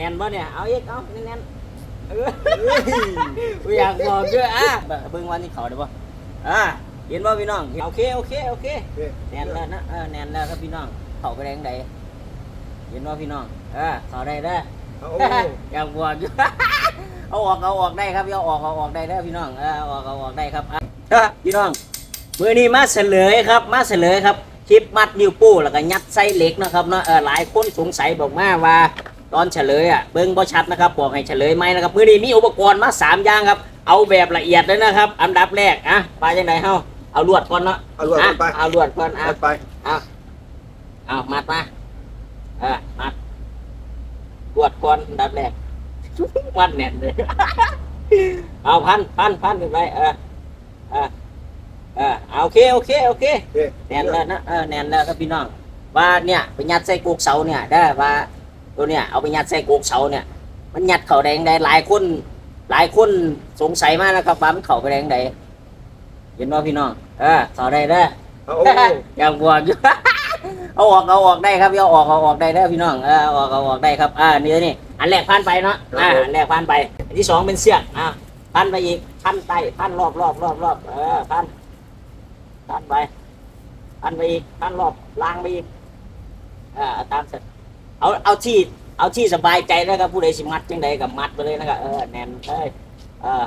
แน่นบ่เนี่ย เอาอีก เอาแน่นๆเออกูอยากบอกด้วยอะเบิ่งวันที่เขาได้บ่อ่าเห็นบ่พี่น้องโอเคโอเคโอเคแน่นแล้วนะเออแน่นแล้วครับพี่น้องเขาไปแรงใดเห็นว่าพี่น้องเออเขาได้เด้อเอาอยากบวกอยู่เอาออกเอาออกได้ครับเอาออกเอาออกได้เด้อพี่น้องเออเอาออกเอาออกได้ครับอะเออพี่น้องมือนี้มาเฉลยครับ มาเฉลยครับคลิปมัดนิ้วโป้แล้วก็ยัดไส้เหล็กนะครับเนาะเออหลายคนสงสัยบอกมาว่า ตอนเฉลยอะเบิ้งบ่ชัดนะครับบอกให้เฉลยไหมนะครับมือนี้มีอุปกรณ์มาสามอย่างครับ เอาแบบละเอียดเลยนะครับ อันดับแรกอะไปยังไงเฮาเอาลวดก่อนเนาะเอาลวดก่อนไปะเอาลวดก่อนอะเอาไปเอาเอามัดมาเออมัดปวดก่อนอันดับแรก มัดแน่นเลย เอาพันพันพันขึ้นไปเออเออเออเอาโอเคโอเคโอเคโอเค แน่นแล้วนะเออแน่นแล้วครับพี่น้องว่าเนี่ยไปยัดใส่กุกเสาเนี่ยได้ว่า ตัวเนี่ยเอาไปยัดใส่กุกเสาเนี่ย มันยัดเข่าแดงได้หลายคน หลายคนสงสัยมากนะครับว่ามันเข่าไปแดงใดเห็นว่าพี่น้องเออเข่าได้เด้อเอาอยากบวกอยู่เอาออกเอาออกได้ครับเอาออกเอาออกได้ได้อพี่น้องเออเอาออกเอาออกได้ครับอ่านี่นี่อันแรกพันไปเนาะอ่าอันแรกพันไปอันที่สองเป็นเสือกอ่าพันไปอีกพันไตพันรอบรอบรอบรอบเออพันพันไปพันไปอีกพันรอบล้างไปอีกอ่าเอาตามเสร็จ เอาเอาที่เอาที่สบายใจนะครับผู้ใดสิมัดจังใดกับมัดไปเลยนะครับเออแน่นเลยเออ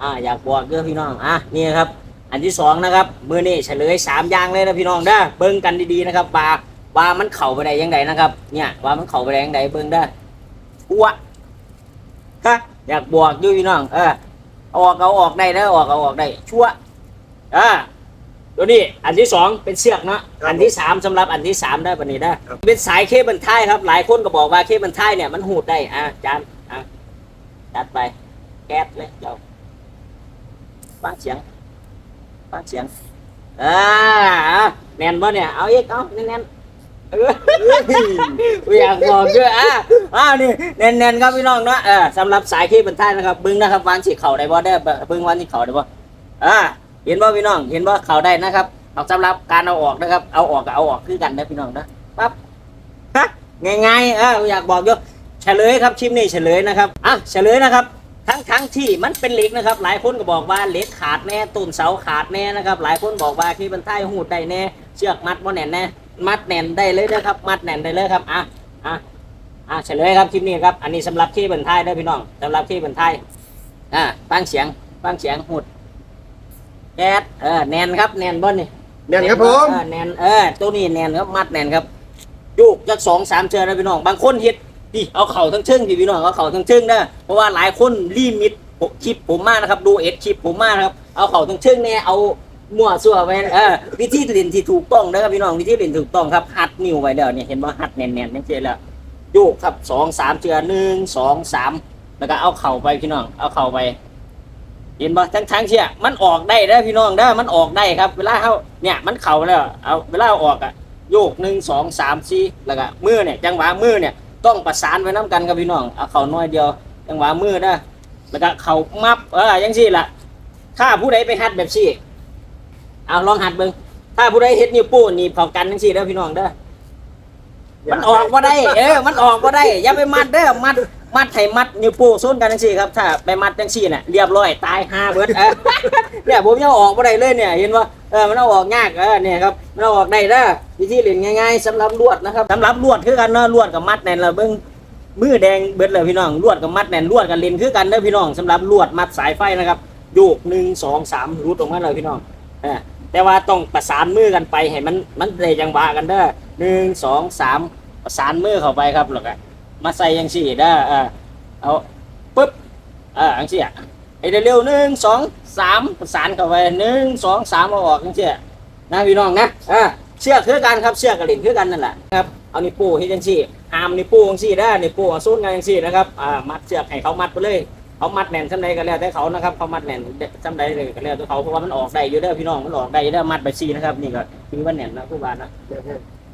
อ่าอยากบอกเด้อพี่น้องอะนี่ครับ อันที่สองนะครับมือนี่เฉลยสามอย่างเลยนะพี่น้องเด้อเบิ่งกันดีๆนะครับว่าว่ามันเข่าไปได้ยังไงนะครับ เนี่ยว่ามันเข่าไปได้ยังไงเบิ่งเด้อชัวฮะอยากบวกด้วยพี่น้องเออออกเอาออกได้เด้ออกเอาออกได้ชั่วอ่า ตัวนี้อันที่สองเป็นเชือกเนาะอันที่สามสำหรับอันที่สามได้ปะนี้ได้อเป็นสายเคเบิลไทยครับ หลายคนก็บอกว่าเคเบิลไทยเนี่ยมันหูดได้อะจานอะจัดไปแก๊สเลยเจ้าฟังเสียงฟังเสียงอ่าแน่นบ่เนี่ยเอาอีกเอาแน่นๆเออกูอยากบอกด้วยอะอ้าวนี่แน่นๆครับพี่น้องเนาะเออสำหรับสายเคเบิลไทยนะครับบึ้งนะครับวันสิเข่าได้บ่ได้อบึ้งวันสิเข่าได้บ่อ่า เห็นบ่าพี่น้อง เห็นบ่าเขาได้นะครับ เอาสำหรับการเอาออกนะครับ เอาออกกับเอาออกคือกันนะพี่น้องนะปั๊บฮะง่ายๆเออกูอยากบอกอยู่เฉลยครับชิมนี่เฉลยนะครับอะเฉลยนะครับ ทั้งทั้งที่มันเป็นเหล็กนะครับ หลายคนก็บอกว่าเหล็กขาดแน่ต้นเสาขาดแน่นะครับ หลายคนบอกว่าที่มันใต้หูดได้แน่เชือกมัดบ่แน่นแน่มัดแน่นได้เลยนะครับ มัดแน่นได้เลยครับอะอะอะเฉลยครับคลิปนี้ครับ อันนี้สำหรับที่บรรทายได้พี่น้องสำหรับที่บรรทายอะฟังเสียงฟังเสียงหูด แก๊สเออแน่นครับแน่นบ่นี่เนี่ยครับผม เออแน่นเออตัวนี้แน่นครับมัดแน่นครับโยกจากสองสามเชือกนะพี่น้องบางคนเฮ็ดดิเอาเข่าทั้งเชิงดิพี่น้องเอาเข่าทั้งเชิงนะเพราะว่าหลายคนรีมิดคลิปผมมากนะครับดูเอ็ดคลิปผมมากนะครับเอาเข่าทั้งเชิงเนี่ยเอามั่วซั่วไปเออวิธีเล่นที่ถูกต้องนะครับพี่น้องวิธีเล่นถูกต้องครับหัดนิ้วไว้เด้อเนี่ยเห็นว่าหัดแน่นๆนั่นเองแล้วโยกครับสองสามเชือกหนึ่งสองสามแล้วก็เอาเข่าไปพี่น้องเอาเข่าไป เห็นบ่ทั้งทั้งเชี่ยมันออกได้ได้พี่น้องได้มันออกได้ครับ เวลาเขาเนี่ยมันเข่าแล้วเอาเวลาเอาออกอะโยกหนึ่งสองสามสี่แล้วก็มือเนี่ยจังหวะมือเนี่ยต้องประสานไว้น้กันกับพี่น้องเอาเข่าน้อยเดียว จังหวะมือนะแล้วก็เข่ามับเออยังสี่ละถ้าผู้ใดไปหัดแบบสี่เอาลองหัดเบิ่งถ้าผู้ใดเฮ็ดนิ้วโป้นีบเข้ากันจังสี่เด้อพี่น้องเด้อมันออกมาได้ เออ มันออกมาได้ อย่าไปมัดเด้อมัด มัดให้มัดนิ้วโป้งส้นกันจังซี่ครับถ้าไปมัดจังซี่น่ะเรียบร้อยตายห้าเบิดเออเนี่ยผมยังอออกมาได้เลยเนี่ยเห็นว่าเออมันเอาออกยากเออเนี่ยครับมันเอาออกได้เด้อวิธีเล่นง่ายๆสำหรับลวดนะครับสำหรับลวดคือกันเนาะลวดกับมัดแน่นละเบิ่งมือแดงเบิดเลยพี่น้องลวดกับมัดแน่นลวดกับเล่นคือกันเด้อพี่น้องสำหรับลวดมัดสายไฟนะครับโยกหนึ่งสองสามรูดออกมาเลยพี่น้องเออแต่ว่าต้องประสานมือกันไปให้มันมันได้จังหวะกันเด้อหนึ่งสองสามประสานมือเข้าไปครับแล้วก็ มาใส่ยังสี่ได้อเออเอาปุ๊บเอออังสี่อะไอเร็วๆหนึ่งสองสามประสานเข้าไปหนึ่งสองสามเอาออกจังสี่นะพี่น้องนะเออเชือกคือกันครับเชือกกระลิ่นคือกันนั่นแหละครับเอานิ้วโป้ให้จังสี่หามนิ้วโป้จังสี่ได้นิ้วโป้เอาส้นกันจังสี่นะครับอ่ามัดเชือกให้เขามัดไปเลยเขามัดแน่นชั้นใดก็แล้วแต่เขานะครับเขามัดแน่นชั้นใดเลยก็แล้วแต่เขาเพราะว่ามันออกได้อยู่เด้อพี่น้องมันออกได้อยู่เด้อมัดไปสี่นะครับนี่ก็คือว่าแน่นนะผู้บานนะ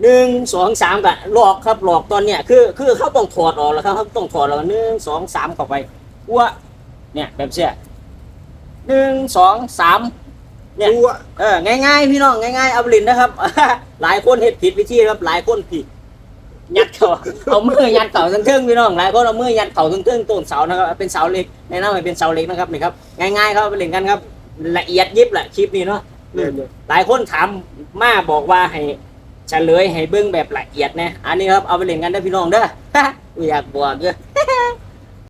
หนึ่งสองสามกะหลอกครับหลอกตอนเนี้ยคือคือเขาต้องถอดออกแล้วครับเขาต้องถอดออกหนึ่งสองสามเข้าไปอัวเนี่ยแบบเสียหนึ่งสองสามเนี่ยอัวเออง่ายๆพี่น้องง่ายๆเอาลินนะครับ หลายคนเห็ุผิดวิธีครับ หลายคนผิดยัดเข่าเอามือยัดเข่าทั้งเทิงพี่น้องหลายคนเอามือยัดเข่าทั้งเทิงต้นเสานะครับเป็นเสาเล็กในน้ำมันเป็นเสาเล็กนะครับนี่ครับง่ายๆครับเล่นกันครับ ละเอียดยิบแหละคลิปนี้เนาะหลายคนถามมาบอกว่าให้ เฉลยให้เบิ้งแบบละเอียดนะ อันนี้ครับเอาไปเล่นกันได้พี่น้องเด้ออยากบวกเยอ